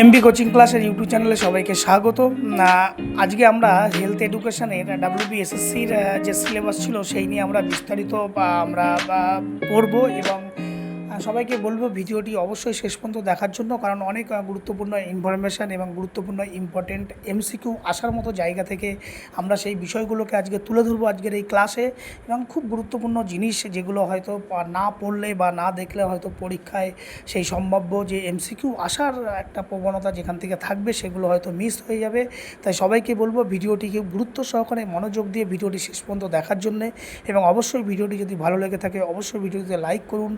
MB coaching ক্লাসের YouTube চ্যানেলে সবাইকে স্বাগত। আজকে আমরা হেলথ এডুকেশনের ডাব্লিউবিএসএসসির যে সিলেবাস ছিল, সেই নিয়ে আমরা বিস্তারিত আমরা পড়ব এবং সবাইকে বলব ভিডিওটি অবশ্যই শেষ পর্যন্ত দেখার জন্য, কারণ অনেক গুরুত্বপূর্ণ ইনফরমেশান এবং গুরুত্বপূর্ণ ইম্পর্টেন্ট এমসিকিউ আসার মতো জায়গা থেকে আমরা সেই বিষয়গুলোকে আজকে তুলে ধরবো আজকের এই ক্লাসে এবং খুব গুরুত্বপূর্ণ জিনিস যেগুলো হয়তো না পড়লে বা না দেখলে হয়তো পরীক্ষায় সেই সম্ভাব্য যে এমসিকিউ আসার একটা প্রবণতা যেখান থেকে থাকবে সেগুলো হয়তো মিস হয়ে যাবে। তাই সবাইকে বলব ভিডিওটিকে গুরুত্ব সহকারে মনোযোগ দিয়ে ভিডিওটি শেষ পর্যন্ত দেখার জন্যে এবং অবশ্যই ভিডিওটি যদি ভালো লেগে থাকে, অবশ্যই ভিডিওটিতে লাইক করুন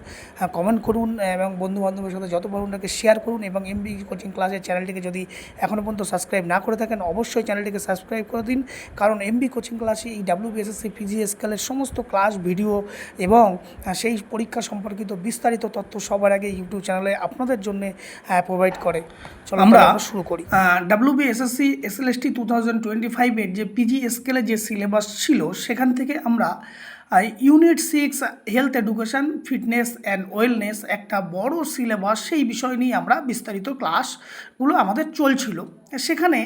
কমেন্ট করুন এবং বন্ধু বান্ধবের সাথে যত পারুনটাকে শেয়ার করুন এবং এমবি কোচিং ক্লাসের চ্যানেলটিকে যদি এখনও পর্যন্ত সাবস্ক্রাইব না করে থাকেন অবশ্যই চ্যানেলটিকে সাবস্ক্রাইব করে দিন। কারণ এমবি কোচিং ক্লাসে এই ডাব্লিউবিএসএসসি পিজি স্কেলের সমস্ত ক্লাস ভিডিও এবং সেই পরীক্ষা সম্পর্কিত বিস্তারিত তথ্য সবার আগে ইউটিউব চ্যানেলে আপনাদের জন্য প্রোভাইড করে। চলো আমরা শুরু করি। WBSSC SLST two thousand twenty ফাইভের যে পিজি স্কেলে যে সিলেবাস ছিল সেখান থেকে আমরা unit six health education fitness and wellness একটা বড় সিলেবাস সেই বিষয় নিয়ে আমরা বিস্তারিত ক্লাসগুলো আমাদের চলছিল। সেখানে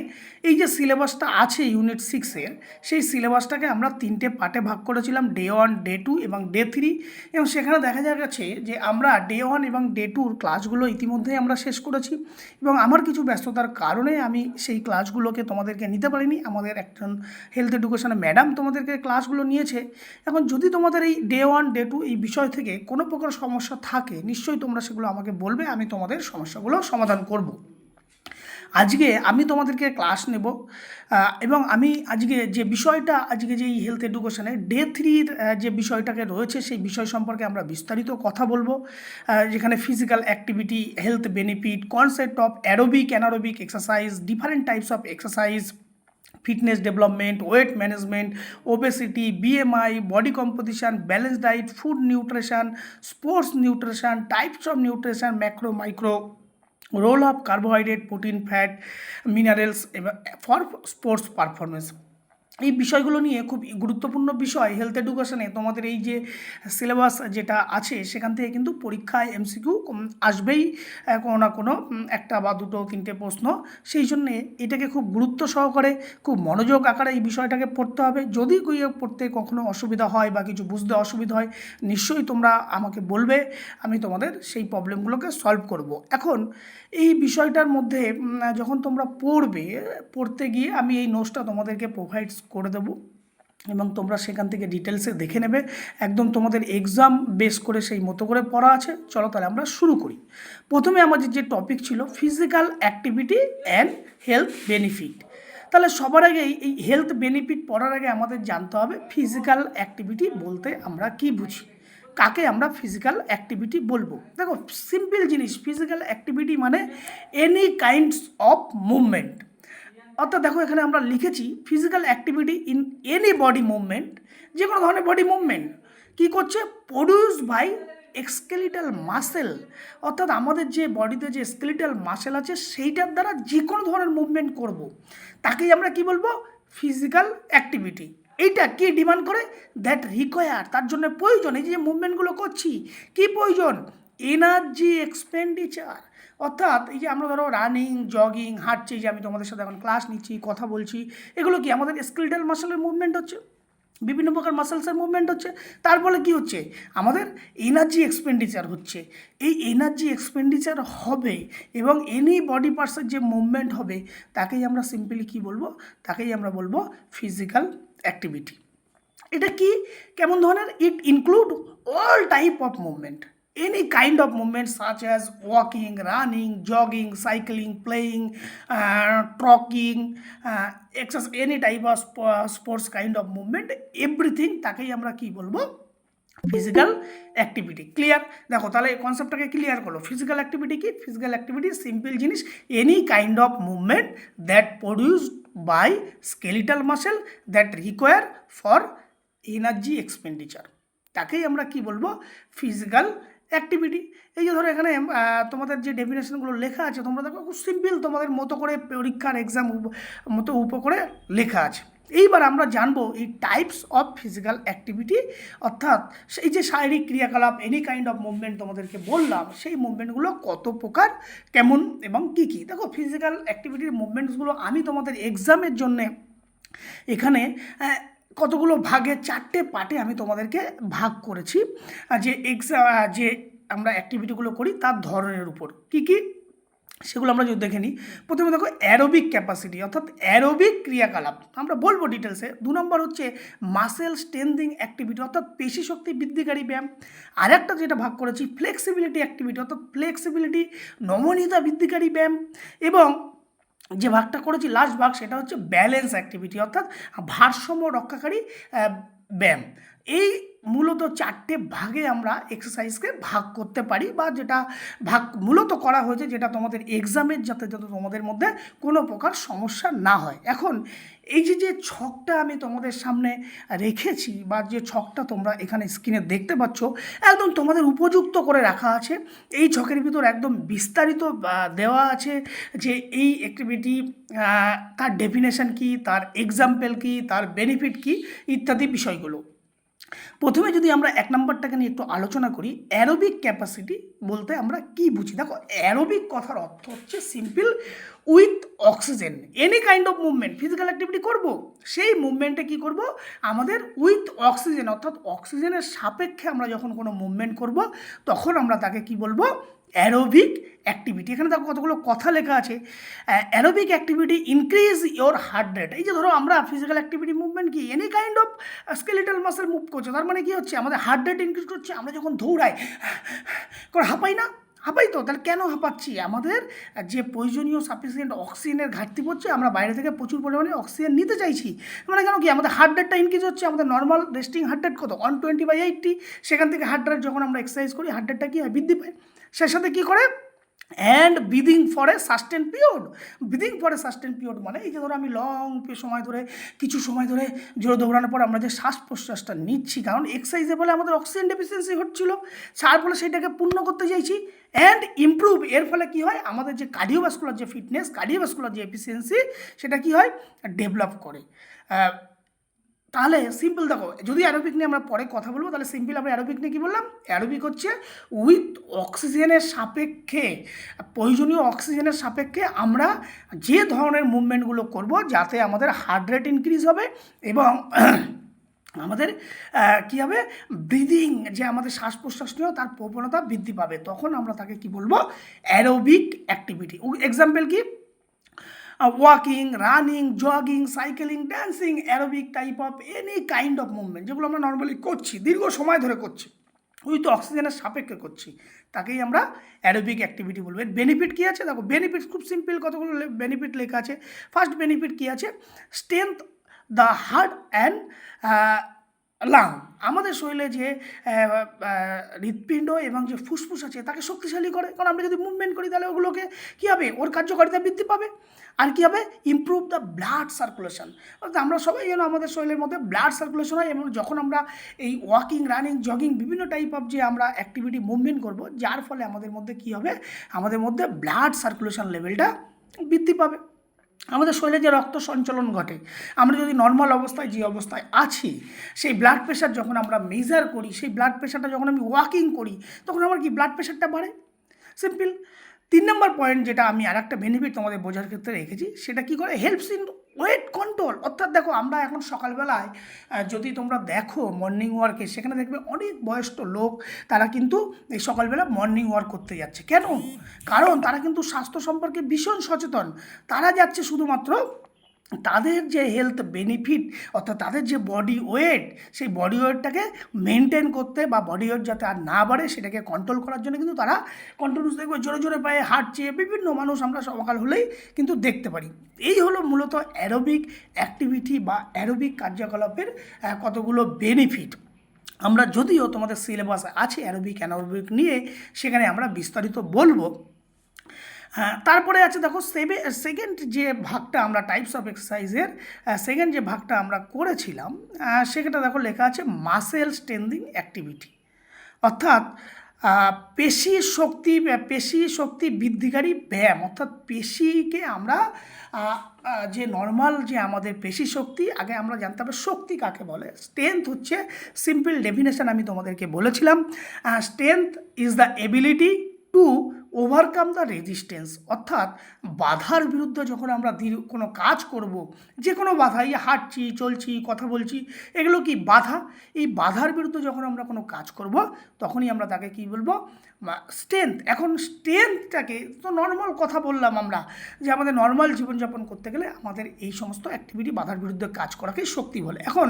এই যে সিলেবাসটা আছে ইউনিট সিক্সের, সেই সিলেবাসটাকে আমরা তিনটে পার্টে ভাগ করেছিলাম, ডে ওয়ান, ডে টু এবং ডে থ্রি। এবং সেখানে দেখা যা গেছে যে আমরা ডে ওয়ান এবং ডে টুর ক্লাসগুলো ইতিমধ্যেই আমরা শেষ করেছি এবং আমার কিছু ব্যস্ততার কারণে আমি সেই ক্লাসগুলোকে তোমাদেরকে নিতে পারিনি। আমাদের একজন হেলথ এডুকেশনের ম্যাডাম তোমাদেরকে ক্লাসগুলো নিয়েছে। এখন যদি তোমাদের এই ডে ওয়ান, ডে টু এই বিষয় থেকে কোনো প্রকার সমস্যা থাকে, নিশ্চয়ই তোমরা সেগুলো আমাকে বলবে, আমি তোমাদের সমস্যাগুলো সমাধান করব। আজকে আমি তোমাদেরকে ক্লাস নেব এবং আমি আজকে যে বিষয়টা, আজকে যে হেলথ এডুকেশনে ডে থ্রির যে বিষয়টাকে রয়েছে, সেই বিষয় সম্পর্কে আমরা বিস্তারিত কথা বলব। যেখানে physical activity health benefit concept of aerobic anaerobic exercise different types of exercise fitness development weight management obesity BMI body composition balance diet food nutrition sports nutrition types of nutrition macro micro role of carbohydrate protein fat minerals এবং for sports performance এই বিষয়গুলো নিয়ে খুব গুরুত্বপূর্ণ বিষয় health এডুকেশনে তোমাদের এই যে সিলেবাস যেটা আছে সেখান থেকে কিন্তু পরীক্ষায় এমসিকিউ আসবেই কোনো না কোনো একটা বা দুটো, তিনটে প্রশ্ন। সেই জন্যে এটাকে খুব গুরুত্ব সহকারে, খুব মনোযোগ আকারে এই বিষয়টাকে পড়তে হবে। যদি পড়তে কখনো অসুবিধা হয় বা কিছু বুঝতে অসুবিধা হয়, নিশ্চয়ই তোমরা আমাকে বলবে, আমি তোমাদের সেই প্রবলেমগুলোকে সলভ করব। এখন এই বিষয়টার মধ্যে যখন তোমরা পড়বে, পড়তে গিয়ে আমি এই নোটসটা তোমাদেরকে প্রোভাইড করে দেবো এবং তোমরা সেখান থেকে ডিটেলসে দেখে নেবে। একদম তোমাদের এক্সাম বেস করে সেই মতো করে পড়া আছে। চলো তাহলে আমরা শুরু করি। প্রথমে আমাদের যে টপিক ছিল physical activity and health benefit তাহলে সবার আগে এই- হেলথ বেনিফিট পড়ার আগে আমাদের জানতে হবে ফিজিক্যাল অ্যাক্টিভিটি বলতে আমরা কি বুঝি? কাকে আমরা ফিজিক্যাল অ্যাক্টিভিটি বলব? দেখো সিম্পল জিনিস ফিজিক্যাল অ্যাক্টিভিটি মানে এনি কাইন্ডস অফ মুভমেন্ট অর্থাৎ দেখো এখানে আমরা লিখেছি physical activity in any body movement যে কোনো ধরনের বডি মুভমেন্ট কী করছে? প্রডিউস বাই এক্সকেলিটাল মাসেল অর্থাৎ আমাদের যে বডিতে যে স্কেলিটাল মাসেল আছে, সেইটার দ্বারা যে কোনো ধরনের মুভমেন্ট করব। তাকেই আমরা কি বলব? ফিজিক্যাল অ্যাক্টিভিটি এইটা কি ডিমান্ড করে? দ্যাট রিকোয়ার তার জন্য প্রয়োজন। এই যে মুভমেন্টগুলো করছি, কি প্রয়োজন? এনার্জি এক্সপেন্ডিচার অর্থাৎ এই যে আমরা ধরো রানিং জগিং হাঁটছি যে আমি তোমাদের সাথে এখন ক্লাস নিচ্ছি, কথা বলছি, এগুলো কি আমাদের স্কেলিটাল মাসেলের মুভমেন্ট হচ্ছে? বিভিন্ন প্রকার মাসেলসের মুভমেন্ট হচ্ছে? তার ফলে কী হচ্ছে? আমাদের এনার্জি এক্সপেন্ডিচার হচ্ছে। এই এনার্জি এক্সপেন্ডিচার হবে এবং এনি বডি পার্টসের যে মুভমেন্ট হবে, তাকেই আমরা সিম্পলি কী বলব? তাকেই আমরা বলব ফিজিক্যাল অ্যাক্টিভিটি এটা কি? কেমন ধরনের? It include all type of movement any kind of movement such as walking running jogging cycling playing trekking exercise any type of sports kind of movement everything তাকেই আমরা কি বলব? ফিজিক্যাল অ্যাক্টিভিটি ক্লিয়ার দেখো, তাহলে এই কনসেপ্টটাকে ক্লিয়ার করো physical activity কি? ফিজিক্যাল অ্যাক্টিভিটি সিম্পল জিনিস any kind of movement that produced by skeletal muscle that require for energy expenditure তাকেই আমরা কি বলব? ফিজিক্যাল অ্যাক্টিভিটি এই যে ধরো এখানে তোমাদের যে ডেফিনেশনগুলো লেখা আছে, তোমরা দেখো খুব সিম্পল তোমাদের মতো করে পরীক্ষার এক্সাম মতো উপ করে লেখা আছে। এইবার আমরা জানব এই টাইপস অফ ফিজিক্যাল অ্যাক্টিভিটি অর্থাৎ সেই যে শারীরিক ক্রিয়াকলাপ এনি কাইন্ড অফ মুভমেন্ট তোমাদেরকে বললাম, সেই মুভমেন্টগুলো কত প্রকার, কেমন এবং কী কী? দেখো ফিজিক্যাল অ্যাক্টিভিটির মুভমেন্টসগুলো আমি তোমাদের এক্সামের জন্যে এখানে কতগুলো ভাগে চারটে পার্টে আমি তোমাদেরকে ভাগ করেছি যে এক্সা যে আমরা অ্যাক্টিভিটিগুলো করি তার ধরনের উপর। কী কী? সেগুলো আমরা যদি দেখে নিই, প্রথমে দেখো অ্যারোবিক ক্যাপাসিটি অর্থাৎ অ্যারোবিক ক্রিয়াকলাপ। আমরা বলব ডিটেলসে দু নম্বর হচ্ছে মাসেল স্ট্রেন্দিং অ্যাক্টিভিটি অর্থাৎ পেশি শক্তি বৃদ্ধিকারী ব্যায়াম। আরেকটা যেটা ভাগ করেছি ফ্লেক্সিবিলিটি অ্যাক্টিভিটি অর্থাৎ ফ্লেক্সিবিলিটি নমনীয়তা বৃদ্ধিকারী ব্যায়াম। এবং যে ভাগটা করেছি লাস্ট ভাগ সেটা হচ্ছে ব্যালেন্স অ্যাক্টিভিটি অর্থাৎ ভারসাম্য রক্ষাকারী ব্যায়াম। এই মূলত চারটে ভাগে আমরা এক্সারসাইজকে ভাগ করতে পারি বা যেটা ভাগ মূলত করা হয়েছে, যেটা তোমাদের এক্সামের যাতে যাতে তোমাদের মধ্যে কোনো প্রকার সমস্যা না হয়। এখন এই যে যে ছকটা আমি তোমাদের সামনে রেখেছি বা যে ছকটা তোমরা এখানে স্ক্রিনে দেখতে পাচ্ছ, একদম তোমাদের উপযুক্ত করে রাখা আছে। এই ছকের ভিতর একদম বিস্তারিত দেওয়া আছে যে এই অ্যাক্টিভিটি তার ডেফিনেশন কি, তার এক্সাম্পল কি, তার বেনিফিট কি, ইত্যাদি বিষয়গুলো। প্রথমে যদি আমরা এক নম্বরটাকে নিয়ে একটু আলোচনা করি অ্যারোবিক ক্যাপাসিটি বলতে আমরা কি বুঝি? দেখো অ্যারোবিক কথার অর্থ হচ্ছে simple with oxygen any kind of movement physical activity করব? সেই মুভমেন্টে কি করব? আমাদের উইথ অক্সিজেন অর্থাৎ অক্সিজেনের সাপেক্ষে আমরা যখন কোনো মুভমেন্ট করব, তখন আমরা তাকে কি বলব? Aerobic activity. এখানে দেখো কতগুলো কথা লেখা আছে। Aerobic activity increase your heart rate এই যে ধরো আমরা ফিজিক্যাল অ্যাক্টিভিটি মুভমেন্ট কি any kind of skeletal muscle move করছে, তার মানে কি হচ্ছে? আমাদের হার্ট রেট ইনক্রিজ করছে, আমরা যখন দৌড়াই, করে হাঁপাই না? হাঁপাই তো? তাহলে কেন হাঁপাচ্ছি? আমাদের যে প্রয়োজনীয় সাফিসিয়েন্ট অক্সিজেনের ঘাটতি পড়ছে, আমরা বাইরে থেকে প্রচুর পরিমাণে অক্সিজেন নিতে চাইছি। মানে কেন কি? আমাদের হার্ট রেটটা ইনক্রিজ হচ্ছে, আমাদের নর্মাল রেস্টিং হার্ট রেট কত? ওয়ান টোয়েন্টি বাই এইটটি সেখান থেকে হার্ট রেট যখন আমরা এক্সারসাইজ করি হার্ট রেটটা কী হয়? বৃদ্ধি পায়। সে সাথে কী করে? And breathing for a sustain period breathing for a sustain period মানে এই যে ধরো আমি লং সময় ধরে, কিছু সময় ধরে জোরে দৌড়ানোর পর আমরা যে শ্বাস প্রশ্বাসটা নিচ্ছি, কারণ এক্সারসাইজে বলে আমাদের অক্সিজেন ডেফিসিয়েন্সি হচ্ছিল তার ফলে সেটাকে পূর্ণ করতে চাইছি অ্যান্ড ইমপ্রুভ এর ফলে কী হয়? আমাদের যে কার্ডিওভাস্কুলার যে ফিটনেস কার্ডিওভাস্কুলার যে এফিসিয়েন্সি সেটা কী হয়? ডেভেলপ করে। তাহলে সিম্পল দেখো, যদি অ্যারোবিক নিয়ে আমরা পরে কথা বলব, তাহলে সিম্পল আমরা অ্যারোবিক নিয়ে কী বললাম? অ্যারোবিক হচ্ছে উইথ অক্সিজেনের সাপেক্ষে, প্রয়োজনীয় অক্সিজেনের সাপেক্ষে আমরা যে ধরনের মুভমেন্টগুলো করব, যাতে আমাদের হার্ট রেট ইনক্রিজ হবে এবং আমাদের কী হবে? ব্রিদিং যে আমাদের শ্বাস প্রশ্বাস নেওয়া তার প্রবণতা বৃদ্ধি পাবে। তখন আমরা তাকে কি বলব? অ্যারোবিক অ্যাক্টিভিটি এক্সাম্পল কি? Walking running jogging cycling dancing aerobic type of any kind of movement যেগুলো আমরা নর্মালি করছি, দীর্ঘ সময় ধরে করছি। উইথ অক্সিজেনের সাপেক্ষে করছি। তাকেই আমরা অ্যারোবিক অ্যাক্টিভিটি বলব। এর বেনিফিট কী আছে? দেখো বেনিফিট খুব সিম্পল কতগুলো বেনিফিট লেখা আছে। ফার্স্ট বেনিফিট কী আছে? Strength the heart and lung আমাদের শরীরে যে হৃৎপিণ্ড এবং যে ফুসফুস আছে, তাকে শক্তিশালী করে। কারণ আমরা যদি মুভমেন্ট করি, তাহলে ওগুলোকে কী হবে? ওর কার্যকারিতা বৃদ্ধি পাবে। আর কী হবে? ইমপ্রুভ দ্য ব্লাড সার্কুলেশন অর্থাৎ আমরা সবাই যেন আমাদের শরীরের মধ্যে ব্লাড সার্কুলেশন হয় এবং যখন আমরা এই ওয়াকিং রানিং জগিং বিভিন্ন টাইপ অফ যে আমরা অ্যাক্টিভিটি মুভমেন্ট করব, যার ফলে আমাদের মধ্যে কী হবে? আমাদের মধ্যে ব্লাড সার্কুলেশন লেভেলটা বৃদ্ধি পাবে। আমাদের শরীরে যে রক্ত সঞ্চালন ঘটে, আমরা যদি নর্মাল অবস্থায় যে অবস্থায় আছি, সেই ব্লাড প্রেশার যখন আমরা মেজার করি, সেই ব্লাড প্রেশারটা যখন আমি ওয়াকিং করি, তখন আমার কি ব্লাড প্রেশারটা বাড়ে? সিম্পল তিন নম্বর পয়েন্ট যেটা আমি আর একটা বেনিফিট তোমাদের বোঝার ক্ষেত্রে রেখেছি, সেটা কি করে? হেল্পস ইন ওয়েট কন্ট্রোল অর্থাৎ দেখো, আমরা এখন সকালবেলায় যদি তোমরা দেখো মর্নিং ওয়ার্কে সেখানে দেখবে অনেক বয়স্ক লোক, তারা কিন্তু এই সকালবেলা মর্নিং ওয়ার্ক করতে যাচ্ছে। কেন? কারণ তারা কিন্তু স্বাস্থ্য সম্পর্কে ভীষণ সচেতন। তারা যাচ্ছে শুধুমাত্র তাদের যে হেলথ বেনিফিট অর্থাৎ তাদের যে বডি ওয়েট সেই বডি ওয়েটটাকে মেনটেন করতে বা বডি ওয়েট যাতে আর না বাড়ে সেটাকে কন্ট্রোল করার জন্য কিন্তু তারা কন্টিনিউস দেখবে জোরে জোরে পায়ে হাঁটছে বিভিন্ন মানুষ আমরা সকাল হলেই কিন্তু দেখতে পারি। এই হলো মূলত অ্যারোবিক অ্যাক্টিভিটি বা অ্যারোবিক কার্যকলাপের কতগুলো বেনিফিট আমরা যদিও তোমাদের সিলেবাস আছে অ্যারোবিক অ্যানারোবিক নিয়ে, সেখানে আমরা বিস্তারিত বলব। তারপরে আছে দেখো সেভে সেকেন্ড যে ভাগটা আমরা টাইপস অফ এক্সারসাইজের সেকেন্ড যে ভাগটা আমরা করেছিলাম সেখানটা দেখো লেখা আছে মাসেল স্ট্রেন্দিং অ্যাক্টিভিটি অর্থাৎ পেশি শক্তি পেশি শক্তি বৃদ্ধিকারী ব্যায়াম। অর্থাৎ পেশিকে আমরা যে নর্মাল যে আমাদের পেশি শক্তি, আগে আমরা জানতে হবে শক্তি কাকে বলে। স্ট্রেংথ হচ্ছে সিম্পল ডেফিনেশন আমি তোমাদেরকে বলেছিলাম। Strength is the ability to overcome the resistance অর্থাৎ বাধার বিরুদ্ধে যখন আমরা কোনো কাজ করব, যে কোনো বাধা, এই হাঁটছি, চলছি, কথা বলছি, এগুলো কি বাধা? এই বাধার বিরুদ্ধে যখন আমরা কোনো কাজ করব, তখনই আমরা তাকে কি বলব? স্ট্রেংথ এখন স্ট্রেংথটাকে তো নর্মাল কথা বললাম আমরা, যে আমাদের নর্মাল জীবনযাপন করতে গেলে আমাদের এই সমস্ত অ্যাক্টিভিটি বাধার বিরুদ্ধে কাজ করাকে শক্তি বলে। এখন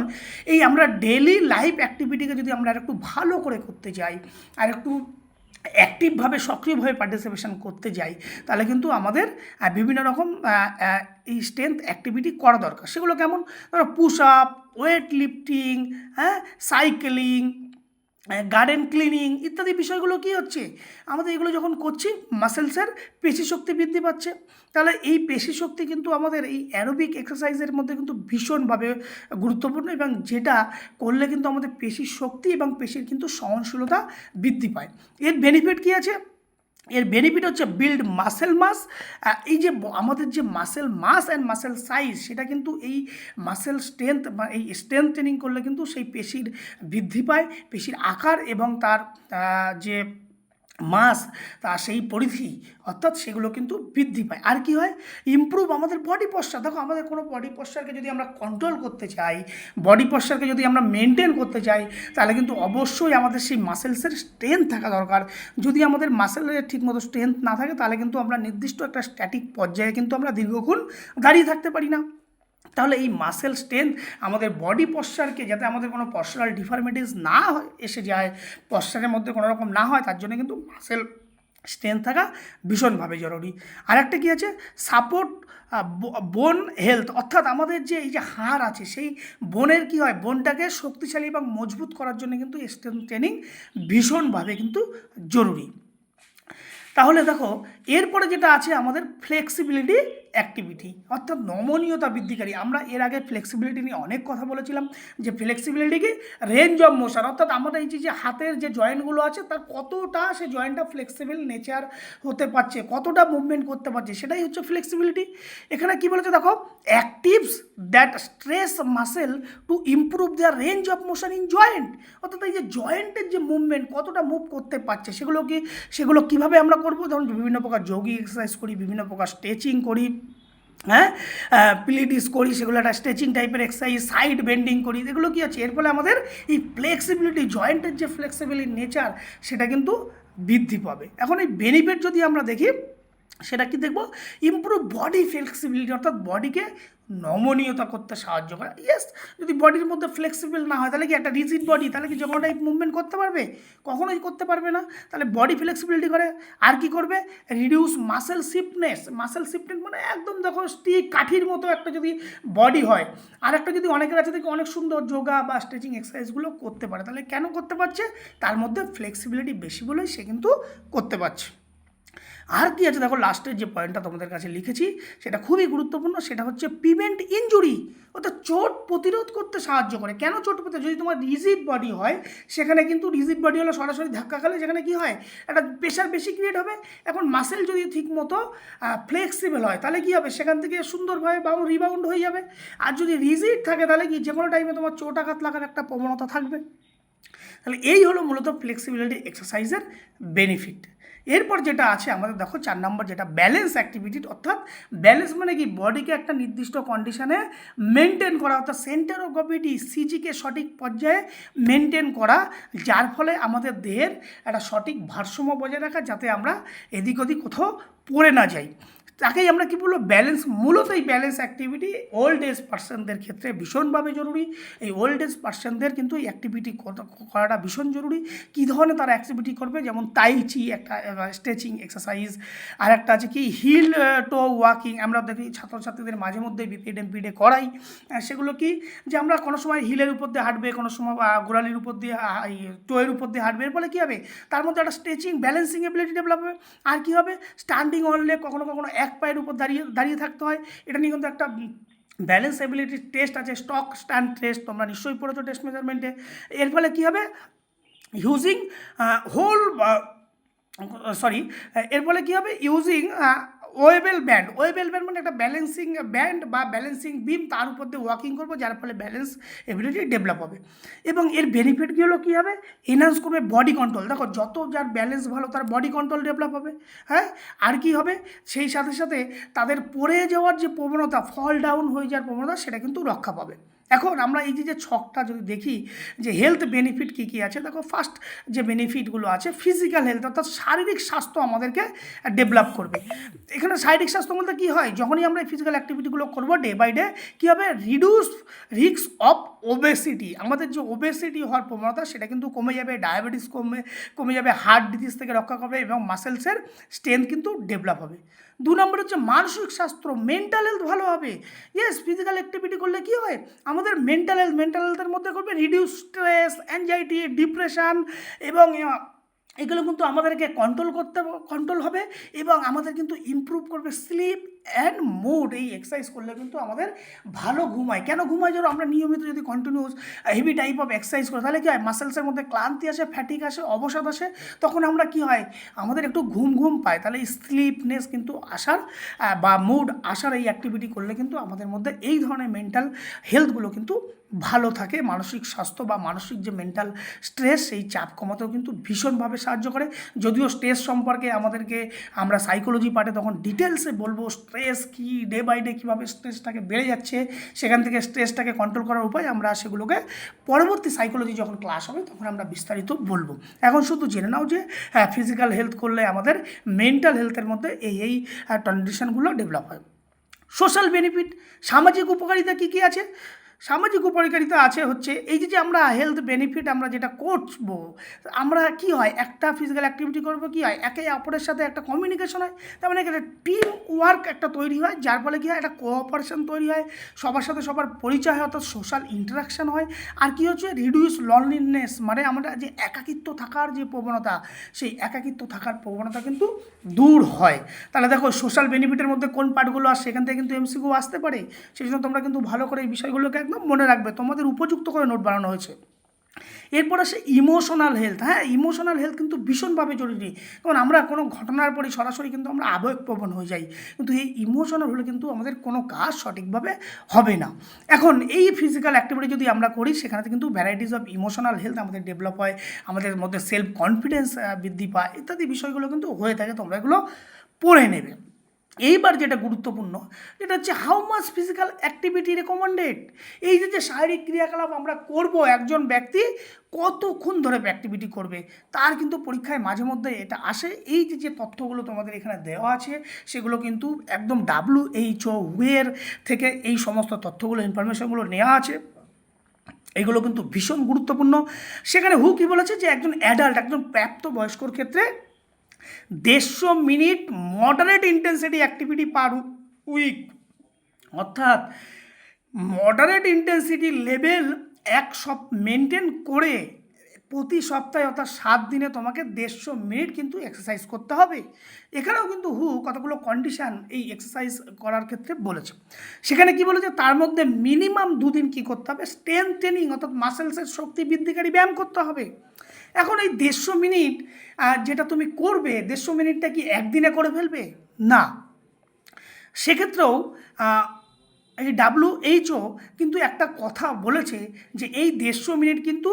এই আমরা ডেলি লাইফ অ্যাক্টিভিটিকে যদি আমরা আর একটু ভালো করে করতে যাই আর একটু অ্যাক্টিভভাবে সক্রিয়ভাবে পার্টিসিপেশন করতে যাই, তাহলে কিন্তু আমাদের বিভিন্ন রকম এই স্ট্রেংথ অ্যাক্টিভিটি করা দরকার। সেগুলো কেমন? ধরো পুশ আপ ওয়েট লিফটিং হ্যাঁ সাইকেলিং গার্ডেন ক্লিনিং ইত্যাদি বিষয়গুলো কি হচ্ছে? আমাদের এগুলো যখন করছি মাসেলসের পেশি শক্তি বৃদ্ধি পাচ্ছে। তাহলে এই পেশি শক্তি কিন্তু আমাদের এই অ্যারোবিক এক্সারসাইজের মধ্যে কিন্তু ভীষণভাবে গুরুত্বপূর্ণ এবং যেটা করলে কিন্তু আমাদের পেশির শক্তি এবং পেশির কিন্তু সহনশীলতা বৃদ্ধি পায়। এর বেনিফিট কী আছে? এর বেনিফিট হচ্ছে বিল্ড মাসেল মাস এই যে আমাদের যে muscle mass and muscle size সেটা কিন্তু এই মাসেল স্ট্রেংথ বা এই স্ট্রেংথ ট্রেনিং করলে কিন্তু সেই পেশির বৃদ্ধি পায়, পেশির আকার এবং তার যে মাস, তা সেই পরিধি, অর্থাৎ সেগুলো কিন্তু বৃদ্ধি পায়। আর কি হয়? ইমপ্রুভ আমাদের বডি পশ্চার দেখো, আমাদের কোনো বডি পশ্চারকে যদি আমরা কন্ট্রোল করতে চাই বডি পশ্চারকে যদি আমরা মেনটেন করতে চাই, তাহলে কিন্তু অবশ্যই আমাদের সেই মাসেলসের স্ট্রেংথ থাকা দরকার। যদি আমাদের মাসেলের ঠিকমতো স্ট্রেংথ না থাকে, তাহলে কিন্তু আমরা নির্দিষ্ট একটা স্ট্যাটিক পর্যায়ে কিন্তু আমরা দীর্ঘক্ষণ দাঁড়িয়ে থাকতে পারি না। তাহলে এই মাসেল স্ট্রেংথ আমাদের বডি পশ্চারকে যাতে আমাদের কোনো পশ্চারাল ডিফরমিটিস না এসে যায় পশ্চারের মধ্যে কোনো রকম না হয়, তার জন্য কিন্তু মাসেল স্ট্রেংথ থাকা ভীষণভাবে জরুরি। আর একটা কী আছে? সাপোর্ট বোন হেলথ অর্থাৎ আমাদের যে এই যে হাড় আছে, সেই বোনের কী হয়? বোনটাকে শক্তিশালী এবং মজবুত করার জন্য কিন্তু স্ট্রেংথ ট্রেনিং ভীষণভাবে কিন্তু জরুরি। তাহলে দেখো এরপরে যেটা আছে আমাদের ফ্লেক্সিবিলিটি অ্যাক্টিভিটি অর্থাৎ নমনীয়তা বৃদ্ধিকারী। আমরা এর আগে ফ্লেক্সিবিলিটি নিয়ে অনেক কথা বলেছিলাম যে ফ্লেক্সিবিলিটি কি? রেঞ্জ অফ মোশন অর্থাৎ আমাদের এই যে হাতের যে জয়েন্টগুলো আছে, তার কতটা সে জয়েন্টটা ফ্লেক্সিবল নেচার হতে পারছে, কতটা মুভমেন্ট করতে পারছে, সেটাই হচ্ছে ফ্লেক্সিবিলিটি এখানে কি বলেছে দেখো? Activities that stress muscle to improve their range of motion in joint অর্থাৎ এই যে জয়েন্টের যে মুভমেন্ট কতটা মুভ করতে পারছে, সেগুলো কি? সেগুলো কীভাবে আমরা করব? ধরুন বিভিন্ন প্রকার যোগী এক্সারসাইজ করি, বিভিন্ন প্রকার স্ট্রেচিং করি হ্যাঁ? পিলিটিস করি, সেগুলো একটা স্ট্রেচিং টাইপের এক্সারসাইজ সাইড বেন্ডিং করি, এগুলো কী আছে? এর ফলে আমাদের এই ফ্লেক্সিবিলিটি জয়েন্টের যে ফ্লেক্সিবিলিটি নেচার সেটা কিন্তু বৃদ্ধি পাবে। এখন এই বেনিফিট যদি আমরা দেখি, সেটা কি দেখব? ইম্প্রুভ বডি ফ্লেক্সিবিলিটি অর্থাৎ বডিকে নমনীয়তা করতে সাহায্য করে। ইয়েস যদি বডির মধ্যে ফ্লেক্সিবল না হয়, তাহলে কি একটা রিজিড বডি তাহলে কি যখন টাইপ মুভমেন্ট করতে পারবে? কখনোই করতে পারবে না। তাহলে বডি ফ্লেক্সিবিলিটি করে। আর কি করবে? Reduce muscle stiffness muscle stiffness মানে একদম দেখো স্টিক কাঠির মতো একটা যদি বডি হয়। আর একটা যদি অনেকের আছে, দেখে অনেক সুন্দর যোগা বা স্ট্রেচিং এক্সারসাইজগুলো করতে পারে। তাহলে কেন করতে পারছে? তার মধ্যে ফ্লেক্সিবিলিটি বেশি বলেই সে কিন্তু করতে পারছে। আর কি আছে? দেখো লাস্টের যে পয়েন্টটা তোমাদের কাছে লিখেছি, সেটা খুবই গুরুত্বপূর্ণ, সেটা হচ্ছে প্রিভেন্ট ইনজুরি অর্থাৎ চোট প্রতিরোধ করতে সাহায্য করে। কেন চোট প্রতিরোধ? যদি তোমার রিজিড বডি হয়, সেখানে কিন্তু রিজিড বডি হলে সরাসরি ধাক্কা খেলে, সেখানে কি হয়? একটা প্রেশার বেশি ক্রিয়েট হবে। এখন মাসেল যদি ঠিক মতো ফ্লেক্সিবল হয়, তাহলে কি হবে? সেখান থেকে সুন্দরভাবে বাউন্ড রিবাউন্ড হয়ে যাবে। আর যদি রিজিড থাকে, তাহলে কি? যে কোনো টাইমে তোমার চোট আঘাত লাগার একটা প্রবণতা থাকবে। তাহলে এই হলো মূলত ফ্লেক্সিবিলিটি এক্সারসাইজের বেনিফিট এরপর যেটা আছে, আমাদের দেখো চার নম্বর যেটা ব্যালেন্স অ্যাক্টিভিটি অর্থাৎ ব্যালেন্স মানে কি? বডিকে একটা নির্দিষ্ট কন্ডিশনে মেনটেন করা, অর্থাৎ সেন্টার অফ গ্রাভিটি সিজিকে সঠিক পর্যায়ে মেনটেন করা, যার ফলে আমাদের দেহের একটা সঠিক ভারসাম্য বজায় রাখা, যাতে আমরা এদিক ওদিক কোথাও পড়ে না যাই। তাকেই আমরা কি বলব ব্যালেন্স মূলত এই ব্যালেন্স অ্যাক্টিভিটি ওল্ড এজ পার্সনদের ক্ষেত্রে ভীষণভাবে জরুরি। এই ওল্ড এজ পার্সনদের কিন্তু এই অ্যাক্টিভিটি করাটা ভীষণ জরুরি। কী ধরনের তারা অ্যাক্টিভিটি করবে? যেমন তাইচি একটা স্ট্রেচিং এক্সারসাইজ আর একটা আছে কি হিল টো ওয়াকিং আমরা দেখি ছাত্রছাত্রীদের মাঝে মধ্যে বিপিড এমপিডে করাই। সেগুলো কি? যে আমরা কোনো সময় হিলের উপর দিয়ে হাঁটবে, কোনো সময় গোড়ালির উপর দিয়ে টোয়ের উপর দিয়ে হাঁটবে। এর ফলে কী হবে? তার মধ্যে একটা স্ট্রেচিং ব্যালেন্সিং এবিলিটি ডেভেলপ হবে। আর কী হবে? স্ট্যান্ডিং অনলে কখনো কখনো এক পায়ের উপর দাঁড়িয়ে দাঁড়িয়ে থাকতে হয়। এটা নিয়ে কিন্তু একটা ব্যালেন্স এবিলিটি টেস্ট আছে স্টক স্ট্যান্ড টেস্ট তোমরা নিশ্চয়ই পড়েছো টেস্ট মেজারমেন্টে এর ফলে কী হবে? ইউজিং হোল সরি এর ফলে কী হবে? Using wobble band wobble band মানে একটা ব্যালেন্সিং ব্যান্ড বা ব্যালেন্সিং বিম তার উপর দিয়ে ওয়াকিং করব, যার ফলে ব্যালেন্স এবিলিটি ডেভেলপ হবে। এবং এর বেনিফিটগুলো হলো, কী হবে? এনহান্স করবে বডি কন্ট্রোল দেখো, যত যার ব্যালেন্স ভালো, তার বডি কন্ট্রোল ডেভেলপ হবে হ্যাঁ? আর কি হবে? সেই সাথে সাথে তাদের পড়ে যাওয়ার যে প্রবণতা ফল ডাউন হয়ে যাওয়ার প্রবণতা, সেটা কিন্তু রক্ষা পাবে। এখন আমরা এই যে যে ছকটা যদি দেখি, যে হেলথ বেনিফিট কী কী আছে, দেখো ফার্স্ট যে বেনিফিটগুলো আছে ফিজিক্যাল হেলথ অর্থাৎ শারীরিক স্বাস্থ্য আমাদেরকে ডেভেলপ করবে। এখানে শারীরিক স্বাস্থ্য বলতে কী হয়? যখনই আমরা ফিজিক্যাল অ্যাক্টিভিটিগুলো করব ডে বাই ডে কী হবে? রিডিউস রিস্ক অফ ওবেসিটি আমাদের যে ওবেসিটি হওয়ার প্রবণতা, সেটা কিন্তু কমে যাবে ডায়াবেটিস কমে কমে যাবে হার্ট ডিজিজ থেকে রক্ষা করবে এবং মাসেলসের স্ট্রেংথ কিন্তু ডেভেলপ হবে। দু নম্বর হচ্ছে মানসিক স্বাস্থ্য মেন্টাল হেলথ ভালো হবে। ইয়েস ফিজিক্যাল অ্যাক্টিভিটি করলে কী হয়? আমাদের মেন্টাল হেলথ মেন্টাল হেলথের মধ্যে করবে রিডিউস স্ট্রেস অ্যাংজাইটি ডিপ্রেশান এবং এগুলো কিন্তু আমাদেরকে কন্ট্রোল করতে কন্ট্রোল হবে এবং আমাদের কিন্তু ইমপ্রুভ করবে স্লিপ অ্যান্ড মুড এই এক্সারসাইজ করলে কিন্তু আমাদের ভালো ঘুমায়। কেন ঘুমায় যেন আমরা নিয়মিত যদি continuous heavy type of exercise করি, তাহলে কী হয়? মাসেলসের মধ্যে ক্লান্তি আসে ফ্যাটিক আসে, অবসাদ আসে। তখন আমরা কি হয়? আমাদের একটু ঘুম ঘুম পাই তাহলে স্লিপনেস কিন্তু আসার বা মুড আসার এই অ্যাক্টিভিটি করলে কিন্তু আমাদের মধ্যে এই ধরনের মেন্টাল হেলথগুলো কিন্তু ভালো থাকে, মানসিক স্বাস্থ্য বা মানসিক যে মেন্টাল স্ট্রেস সেই চাপ কমাতেও কিন্তু ভীষণভাবে সাহায্য করে। যদিও স্ট্রেস সম্পর্কে আমাদেরকে আমরা সাইকোলজি পার্টে তখন ডিটেলসে বলব স্ট্রেস কী ডে বাই ডে কীভাবে স্ট্রেসটাকে বেড়ে যাচ্ছে, সেখান থেকে স্ট্রেসটাকে কন্ট্রোল করার উপায় আমরা সেগুলোকে পরবর্তী সাইকোলজি যখন ক্লাস হবে তখন আমরা বিস্তারিত বলব। এখন শুধু জেনে নাও যে হ্যাঁ ফিজিক্যাল হেলথ করলে আমাদের মেন্টাল হেলথের মধ্যে এই এই কন্ডিশনগুলো ডেভেলপ হয়। সোশ্যাল বেনিফিট সামাজিক উপকারিতা কী কী আছে? সামাজিক উপকারিতা আছে হচ্ছে এই যে যে আমরা হেলথ বেনিফিট আমরা যেটা করব, আমরা কি হয়? একটা ফিজিক্যাল অ্যাক্টিভিটি করব কি হয়? একে অপরের সাথে একটা কমিউনিকেশন হয়। তার মানে একটা টিম ওয়ার্ক একটা তৈরি হয়, যার ফলে কি হয়? একটা কোঅপারেশন তৈরি হয়, সবার সাথে সবার পরিচয় হয়, অর্থাৎ সোশ্যাল ইন্টারাকশান হয়। আর কি হচ্ছে? রিডিউস লনলিনেস মানে আমরা যে একাকিত্ব থাকার যে প্রবণতা, সেই একাকিত্ব থাকার প্রবণতা কিন্তু দূর হয়। তাহলে দেখো সোশ্যাল বেনিফিটের মধ্যে কোন পার্টগুলো আসছে সেখান থেকে কিন্তু এমসিকিউ আসতে পারে। সেই জন্য তোমরা কিন্তু ভালো করে এই বিষয়গুলোকে একদম মনে রাখবে, তোমাদের উপযুক্ত করে নোট বানানো হয়েছে। এরপর আসে ইমোশনাল হেলথ হ্যাঁ ইমোশনাল হেলথ কিন্তু ভীষণভাবে জরুরি। কারণ আমরা কোনো ঘটনার পরে সরাসরি কিন্তু আমরা আবেগপ্রবণ হয়ে যাই। কিন্তু এই ইমোশনাল হলে কিন্তু আমাদের কোনো কাজ সঠিকভাবে হবে না। এখন এই ফিজিক্যাল অ্যাক্টিভিটি যদি আমরা করি, সেখানে কিন্তু ভ্যারাইটিস অফ ইমোশনাল হেলথ আমাদের ডেভেলপ হয়, আমাদের মধ্যে সেলফ কনফিডেন্স বৃদ্ধি পায়, ইত্যাদি বিষয়গুলো কিন্তু হয়ে থাকে, তোমরা এগুলো পড়ে নেবে। এইবার যেটা গুরুত্বপূর্ণ, যেটা হচ্ছে how much physical activity recommended এই যে যে শারীরিক ক্রিয়াকলাপ আমরা করব একজন ব্যক্তি, কতক্ষণ ধরে অ্যাক্টিভিটি করবে, তার কিন্তু পরীক্ষায় মাঝে মধ্যে এটা আসে। এই যে যে তথ্যগুলো তোমাদের এখানে দেওয়া আছে, সেগুলো কিন্তু একদম ডাব্লু ও হুয়ের থেকে এই সমস্ত তথ্যগুলো, ইনফরমেশনগুলো নেওয়া আছে। এগুলো কিন্তু ভীষণ গুরুত্বপূর্ণ। সেখানে হু কী বলেছে? যে একজন অ্যাডাল্ট একজন প্রাপ্ত বয়স্কর ক্ষেত্রে দেড়শো minute moderate intensity activity per week অর্থাৎ মডারেট ইন্টেন্সিটি লেভেল এক সপ মেনটেন করে প্রতি সপ্তাহে অর্থাৎ সাত দিনে তোমাকে দেড়শো মিনিট কিন্তু এক্সারসাইজ করতে হবে। এখানেও কিন্তু হু কতগুলো কন্ডিশান এই এক্সারসাইজ করার ক্ষেত্রে বলেছে। সেখানে কি বলেছে? তার মধ্যে মিনিমাম দুদিন কি করতে হবে? স্ট্রেংথ ট্রেনিং অর্থাৎ মাসেলসের শক্তি বৃদ্ধিকারী ব্যায়াম করতে হবে। এখন এই দেড়শো মিনিট যেটা তুমি করবে, দেড়শো মিনিটটা কি একদিনে করে ফেলবে? না। সেক্ষেত্রেও এই ডাব্লিউএইচও কিন্তু একটা কথা বলেছে যে এই দেড়শো মিনিট কিন্তু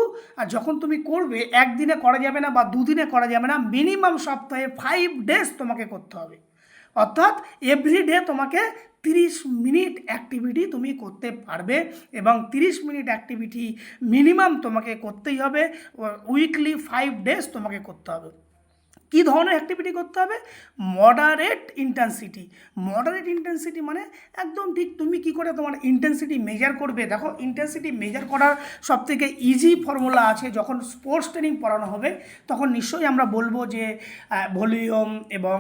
যখন তুমি করবে, একদিনে করা যাবে না বা দুদিনে করা যাবে না, মিনিমাম সপ্তাহে ফাইভ ডেজ তোমাকে করতে হবে। অর্থাৎ এভরিডে তোমাকে তিরিশ মিনিট অ্যাক্টিভিটি তুমি করতে পারবে এবং তিরিশ মিনিট অ্যাক্টিভিটি মিনিমাম তোমাকে করতেই হবে উইকলি ফাইভ ডেজ তোমাকে করতে হবে। কী ধরনের অ্যাক্টিভিটি করতে হবে? মডারেট ইন্টেন্সিটি মডারেট ইন্টেন্সিটি মানে একদম ঠিক তুমি কি করে তোমার ইন্টেন্সিটি মেজার করবে? দেখো ইন্টেন্সিটি মেজার করার সবথেকে ইজি ফর্মুলা আছে, যখন স্পোর্টস ট্রেনিং পড়ানো হবে, তখন নিশ্চয়ই আমরা বলব যে ভলিউম এবং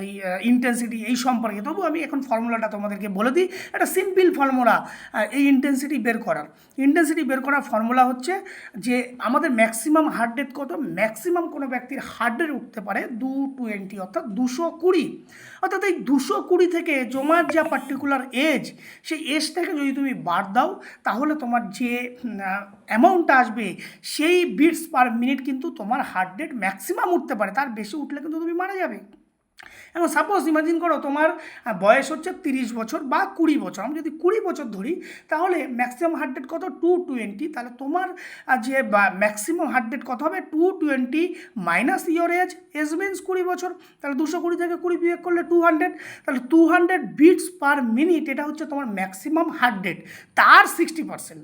এই ইন্টেন্সিটি এই সম্পর্কে। তবু আমি এখন ফর্মুলাটা তোমাদেরকে বলে দিই, একটা সিম্পল ফর্মুলা এই ইন্টেন্সিটি বের করার। ইন্টেন্সিটি বের করার ফর্মুলা হচ্ছে যে, আমাদের ম্যাক্সিমাম হার্ট রেট কত? ম্যাক্সিমাম কোনো ব্যক্তির হার্ট রেট হান্ড্রেড উঠতে পারে দু টোয়েন্টি অর্থাৎ দুশো কুড়ি। অর্থাৎ এই দুশো কুড়ি থেকে জমার যা পার্টিকুলার এজ সেই এজ থেকে যদি তুমি বাদ দাও, তাহলে তোমার যে অ্যামাউন্টটা আসবে, সেই বিটস পার মিনিট কিন্তু তোমার হার্ট রেট ম্যাক্সিমাম উঠতে পারে। তার বেশি উঠলে কিন্তু তুমি মারা যাবে। এখন সাপোজ ইমাজিন করো তোমার বয়স হচ্ছে তিরিশ বছর বা কুড়ি বছর। আমি যদি কুড়ি বছর ধরি, তাহলে ম্যাক্সিমাম হার্ট রেট কত? টু টোয়েন্টি তাহলে তোমার যে ম্যাক্সিমাম হার্ট রেট কত হবে? Two twenty minus your age age means কুড়ি বছর। তাহলে দুশো কুড়ি থেকে কুড়ি বিয়োগ করলে টু হান্ড্রেড তাহলে two hundred beats per minute এটা হচ্ছে তোমার ম্যাক্সিমাম হার্ট রেট তার সিক্সটি পার্সেন্ট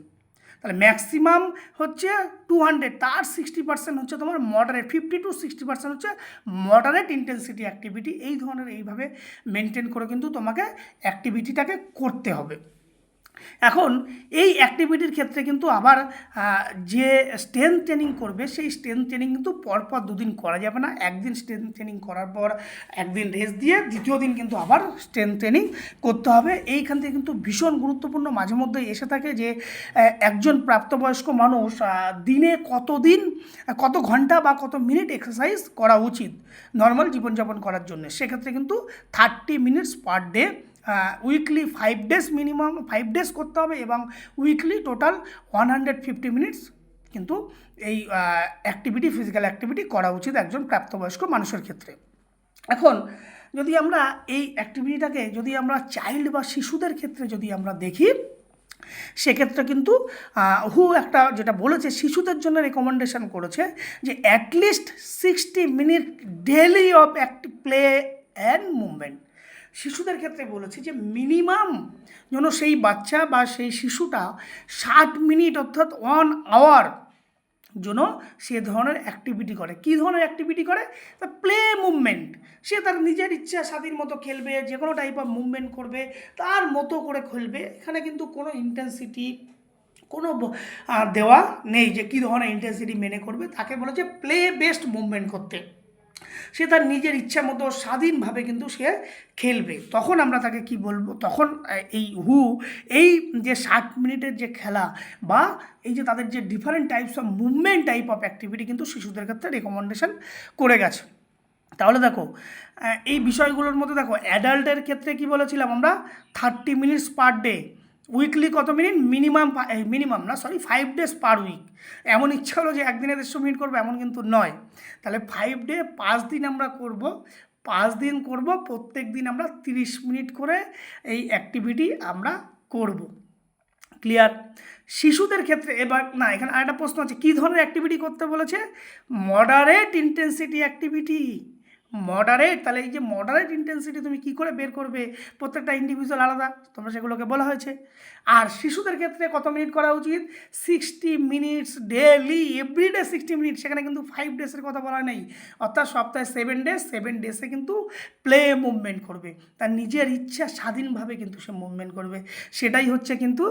তাহলে ম্যাক্সিমাম হচ্ছে টু হান্ড্রেড তার সিক্সটি পার্সেন্ট হচ্ছে তোমার moderate fifty to sixty percent হচ্ছে মডারেট ইন্টেন্সিটি অ্যাক্টিভিটি এই ধরনের এইভাবে মেনটেন করে কিন্তু তোমাকে অ্যাক্টিভিটিটাকে করতে হবে। এখন এই অ্যাক্টিভিটির ক্ষেত্রে কিন্তু আবার যে স্ট্রেংথ ট্রেনিং করবে, সেই স্ট্রেংথ ট্রেনিং কিন্তু পরপর দুদিন করা যাবে না। একদিন স্ট্রেংথ ট্রেনিং করার পর একদিন রেস্ট দিয়ে দ্বিতীয় দিন কিন্তু আবার স্ট্রেংথ ট্রেনিং করতে হবে। এইখান থেকে কিন্তু ভীষণ গুরুত্বপূর্ণ মাঝে মধ্যে এসে থাকে যে একজন প্রাপ্তবয়স্ক মানুষ দিনে কতদিন, কত ঘণ্টা বা কত মিনিট এক্সারসাইজ করা উচিত নর্মাল জীবনযাপন করার জন্য। সেক্ষেত্রে কিন্তু thirty minutes per day weekly five days minimum five days করতে হবে এবং weekly total one hundred fifty minutes কিন্তু এই অ্যাক্টিভিটি ফিজিক্যাল অ্যাক্টিভিটি করা উচিত একজন প্রাপ্তবয়স্ক মানুষের ক্ষেত্রে। এখন যদি আমরা এই অ্যাক্টিভিটিটাকে যদি আমরা চাইল্ড বা শিশুদের ক্ষেত্রে যদি আমরা দেখি, সেক্ষেত্রে কিন্তু হু একটা যেটা বলেছে, শিশুদের জন্য রেকমেন্ডেশন করেছে যে at least sixty minute daily of active play and movement শিশুদের ক্ষেত্রে বলেছে যে মিনিমাম যেন সেই বাচ্চা বা সেই শিশুটা ষাট মিনিট অর্থাৎ ওয়ান আওয়ার জন্য সে ধরনের অ্যাক্টিভিটি করে। কী ধরনের অ্যাক্টিভিটি করে? তা প্লে মুভমেন্ট সে তার নিজের ইচ্ছা স্বাধীন মতো খেলবে যে কোনো টাইপ অফ মুভমেন্ট করবে, তার মতো করে খেলবে। এখানে কিন্তু কোনো ইন্টেন্সিটি কোনো দেওয়া নেই যে কী ধরনের ইন্টেন্সিটি মেনে করবে। তাকে বলেছে প্লে বেস্ট মুভমেন্ট করতে। সে তার নিজের ইচ্ছা মতো স্বাধীনভাবে কিন্তু সে খেলবে। তখন আমরা তাকে কি বলব? তখন এই হু, এই যে ষাট মিনিটের যে খেলা বা এই যে তাদের যে different types of movement type of activity কিন্তু শিশুদের ক্ষেত্রে রেকমেন্ডেশন করে গেছে। তাহলে দেখো এই বিষয়গুলোর মধ্যে দেখো অ্যাডাল্টের ক্ষেত্রে কি বলেছিলাম আমরা? Thirty minutes per day weekly কত মিনিট মিনিমাম মিনিমাম না sorry five days per week এমন ইচ্ছা হলো যে একদিনে দেড়শো মিনিট করব, এমন কিন্তু নয়। তাহলে ফাইভ ডে পাঁচ দিন আমরা করব, পাঁচ দিন করব, প্রত্যেক দিন আমরা তিরিশ মিনিট করে এই অ্যাক্টিভিটি আমরা করব। ক্লিয়ার শিশুদের ক্ষেত্রে, এবার, না, এখানে আরেকটা প্রশ্ন আছে, কী ধরনের অ্যাক্টিভিটি করতে বলেছে? মডারেট ইন্টেন্সিটি অ্যাক্টিভিটি মডারেট তাহলে এই যে মডারেট ইন্টেন্সিটি তুমি কি করে বের করবে? প্রত্যেকটা ইন্ডিভিজুয়াল আলাদা, তোমরা সেগুলোকে বলা হয়েছে। আর শিশুদের ক্ষেত্রে কত মিনিট করা উচিত? Sixty minutes daily everyday sixty minute সেখানে কিন্তু ফাইভ ডেজের কথা বলা নেই। অর্থাৎ সপ্তাহে সেভেন ডেজ সেভেন ডেজে কিন্তু প্লে মুভমেন্ট করবে। তার নিজের ইচ্ছা স্বাধীনভাবে কিন্তু সে মুভমেন্ট করবে। সেটাই হচ্ছে কিন্তু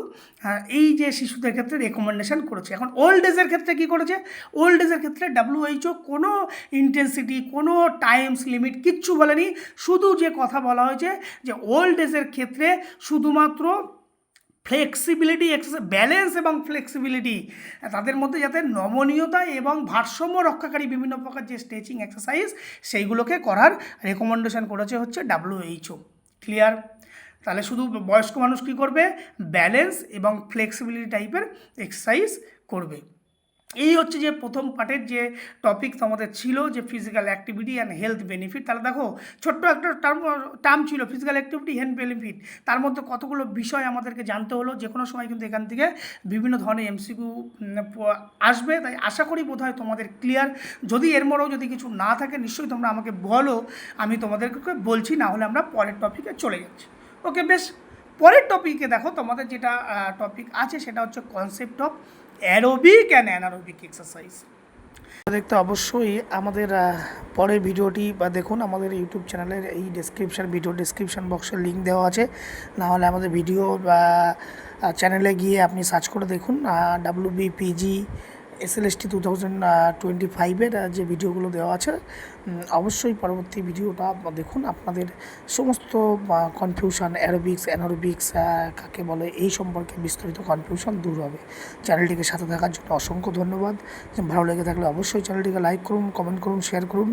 এই যে শিশুদের ক্ষেত্রে রেকমেন্ডেশন করেছে। এখন ওল্ড এজের ক্ষেত্রে কি করেছে? ওল্ড এজের ক্ষেত্রে ডাব্লিউএইচও কোনো ইন্টেন্সিটি কোনো টাইমস লিমিট কিচ্ছু বলেনি। শুধু যে কথা বলা হয়েছে যে ওল্ড এজের ক্ষেত্রে শুধুমাত্র ফ্লেক্সিবিলিটি ব্যালেন্স এবং ফ্লেক্সিবিলিটি তাদের মধ্যে যাতে নমনীয়তা এবং ভারসাম্য রক্ষাকারী বিভিন্ন প্রকার যে স্ট্রেচিং এক্সারসাইজ সেইগুলোকে করার রেকমেন্ডেশন করেছে হচ্ছে ডাব্লিউএইচও ক্লিয়ার তাহলে শুধু বয়স্ক মানুষ কী করবে? ব্যালেন্স এবং ফ্লেক্সিবিলিটি টাইপের এক্সারসাইজ করবে। এই হচ্ছে যে প্রথম পার্টের যে টপিক তোমাদের ছিল যে physical activity and health benefit তাহলে দেখো ছোট্ট একটা টার্ম টার্ম ছিল ফিজিক্যাল অ্যাক্টিভিটি হেলথ বেনিফিট তার মধ্যে কতগুলো বিষয় আমাদেরকে জানতে হলো, যে কোনো সময় কিন্তু এখান থেকে বিভিন্ন ধরনের এমসিকিউ আসবে, তাই আশা করি বোধহয় তোমাদের ক্লিয়ার যদি এর মরেও যদি কিছু না থাকে, নিশ্চয়ই তোমরা আমাকে বলো, আমি তোমাদেরকে বলছি, না হলে আমরা পরের টপিকে চলে যাচ্ছি। ওকে বেশ, পরের টপিকে দেখো তোমাদের যেটা টপিক আছে, সেটা হচ্ছে concept of aerobic and anaerobic exercise দেখতে অবশ্যই আমাদের পরে পরের ভিডিওটি বা দেখুন আমাদের ইউটিউব চ্যানেলের এই ডেসক্রিপশান ভিডিও ডিসক্রিপশান বক্সের লিঙ্ক দেওয়া আছে। নাহলে আমাদের ভিডিও বা চ্যানেলে গিয়ে আপনি সার্চ করে দেখুন W BPG S L S T thousand twenty ফাইভের যে ভিডিওগুলো দেওয়া আছে অবশ্যই পরবর্তী ভিডিওটা দেখুন। আপনাদের সমস্ত কনফিউশন অ্যারোবিক্স অ্যানারোবিক্স কাকে বলে, এই সম্পর্কে বিস্তারিত কনফিউশন দূর হবে। চ্যানেলটিকে সাথে থাকার জন্য অসংখ্য ধন্যবাদ। ভালো লেগে থাকলে অবশ্যই চ্যানেলটিকে লাইক করুন কমেন্ট করুন শেয়ার করুন।